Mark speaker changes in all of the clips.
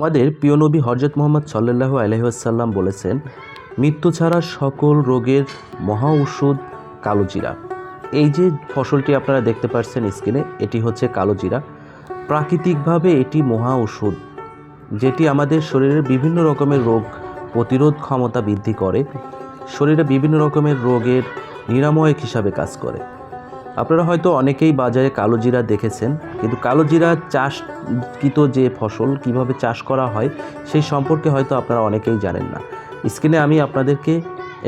Speaker 1: আমাদের প্রিয় নবী হজরত মোহাম্মদ সাল্লাল্লাহু আলহিহাসাল্লাম বলেছেন, মৃত্যু ছাড়া সকল রোগের মহা ওষুধ কালোজিরা। এই যে ফসলটি আপনারা দেখতে পাচ্ছেন স্ক্রিনে এটি হচ্ছে কালোজিরা। প্রাকৃতিকভাবে এটি মহা ওষুধ যেটি আমাদের শরীরের বিভিন্ন রকমের রোগ প্রতিরোধ ক্ষমতা বৃদ্ধি করে, শরীরে বিভিন্ন রকমের রোগের নিরাময়ক হিসাবে কাজ করে। আপনারা হয়তো অনেকেই বাজারে কালো জিরা দেখেছেন, কিন্তু কালো জিরা চাষকৃত যে ফসল, কীভাবে চাষ করা হয়, সেই সম্পর্কে হয়তো আপনারা অনেকেই জানেন না। স্ক্রিনে আমি আপনাদেরকে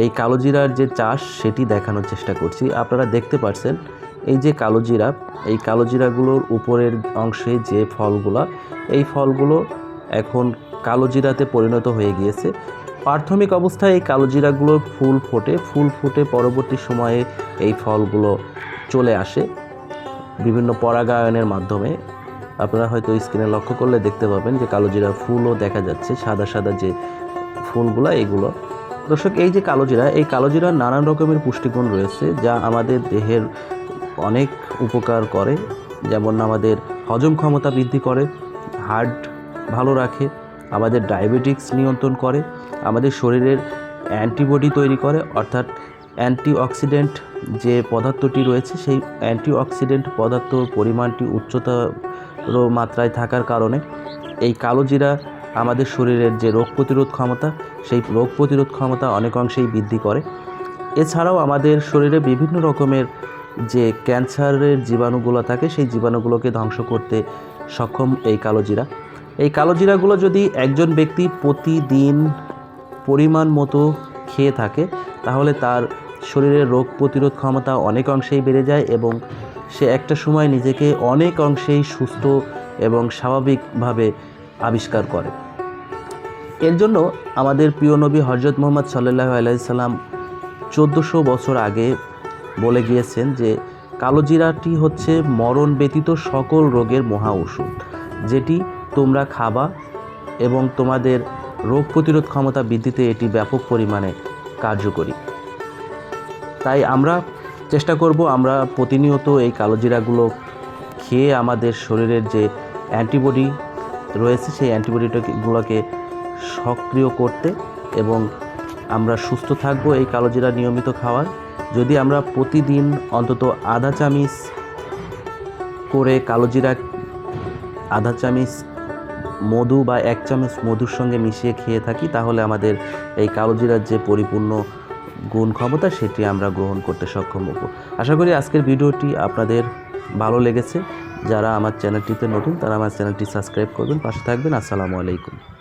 Speaker 1: এই কালো জিরার যে চাষ, সেটি দেখানোর চেষ্টা করছি। আপনারা দেখতে পাচ্ছেন এই যে কালো জিরা, এই কালো জিরাগুলোর উপরের অংশে যে ফলগুলা, এই ফলগুলো এখন কালো জিরাতে পরিণত হয়ে গিয়েছে। প্রাথমিক অবস্থায় এই কালো জিরাগুলোর ফুল ফোটে, ফুল ফুটে পরবর্তী সময়ে এই ফলগুলো চলে আসে বিভিন্ন পরাগায়নের মাধ্যমে। আপনারা হয়তো স্ক্রিনে লক্ষ্য করলে দেখতে পাবেন যে কালো জিরার ফুলও দেখা যাচ্ছে, সাদা সাদা যে ফুলগুলো, এগুলো। দর্শক, এই যে কালো জিরা, এই কালো জিরার নানান রকমের পুষ্টিগুণ রয়েছে যা আমাদের দেহের অনেক উপকার করে। যেমন আমাদের হজম ক্ষমতা বৃদ্ধি করে, হার্ট ভালো রাখে, আমাদের ডায়াবেটিক্স নিয়ন্ত্রণ করে, আমাদের শরীরের অ্যান্টিবডি তৈরি করে, অর্থাৎ অ্যান্টিঅক্সিডেন্ট যে পদার্থটি রয়েছে, সেই অ্যান্টিঅক্সিডেন্ট পদার্থর পরিমাণটি উচ্চতর মাত্রায় থাকার কারণে এই কালো জিরা আমাদের শরীরের যে রোগ প্রতিরোধ ক্ষমতা, সেই রোগ প্রতিরোধ ক্ষমতা অনেক অংশেই বৃদ্ধি করে। এছাড়াও আমাদের শরীরে বিভিন্ন রকমের যে ক্যান্সারের জীবাণুগুলো থাকে, সেই জীবাণুগুলোকে ধ্বংস করতে সক্ষম এই কালো জিরা। এই কালো জিরাগুলো যদি একজন ব্যক্তি প্রতিদিন পরিমাণ মতো খেয়ে থাকে, তাহলে তার শরীরের রোগ প্রতিরোধ ক্ষমতা অনেক অংশেই বেড়ে যায় এবং সে একটা সময় নিজেকে অনেক অংশেই সুস্থ এবং স্বাভাবিকভাবে আবিষ্কার করে। এর জন্য আমাদের প্রিয় নবী হজরত মোহাম্মদ সাল্লাহ আলাইসাল্লাম চোদ্দোশো বছর আগে বলে গিয়েছেন যে কালোজিরাটি হচ্ছে মরণ ব্যতীত সকল রোগের মহা ওষুধ, যেটি তোমরা খাবা এবং তোমাদের রোগ প্রতিরোধ ক্ষমতা বৃদ্ধিতে এটি ব্যাপক পরিমাণে কার্যকরী। তাই আমরা চেষ্টা করব, আমরা প্রতিনিয়ত এই কালোজিরাগুলো খেয়ে আমাদের শরীরের যে অ্যান্টিবডি রয়েছে, সেই অ্যান্টিবডিটাগুলোকে সক্রিয় করতে এবং আমরা সুস্থ থাকব এই কালোজিরা নিয়মিত খাওয়ার। যদি আমরা প্রতিদিন অন্তত আধা চামিচ করে কালোজিরা, আধা চামিচ মধু বা এক চামচ মধুর সঙ্গে মিশিয়ে খেয়ে থাকি, তাহলে আমাদের এই কালোজিরার যে পরিপূর্ণ গুণ ক্ষমতা সেটি আমরা গ্রহণ করতে সক্ষম হব। আশা করি আজকের ভিডিওটি আপনাদের ভালো লেগেছে। যারা আমার চ্যানেলটিতে নতুন, তারা আমার চ্যানেলটি সাবস্ক্রাইব করবেন। পাশে থাকবেন। আসসালামু আলাইকুম।